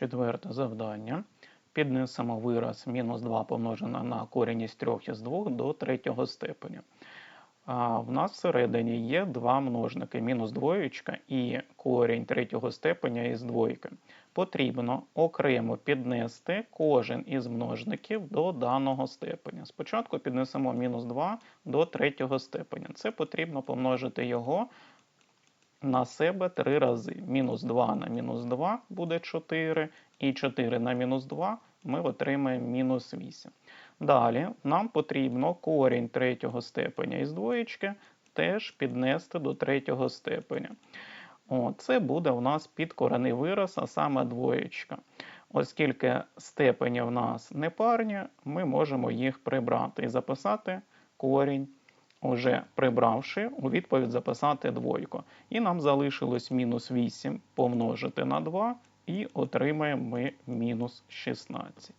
Четверте завдання. Піднесемо вираз мінус 2 помножене на корінь із 3 із 2 до третього степеня. А в нас всередині є два множники мінус двоєчка і корінь третього степеня із двойки. Потрібно окремо піднести кожен із множників до даного степеня. Спочатку піднесемо мінус 2 до третього степеня. Це потрібно помножити його на себе три рази. Мінус 2 на мінус 2 буде 4, і 4 на мінус 2 ми отримаємо мінус 8. Далі нам потрібно корінь третього степеня із двоєчки теж піднести до третього степеня. Це буде у нас підкорений вираз, а саме двоєчка. Оскільки степені в нас непарні, ми можемо їх прибрати і записати корінь, уже прибравши, у відповідь записати двойку. І нам залишилось мінус 8 помножити на 2, і отримаємо ми мінус 16.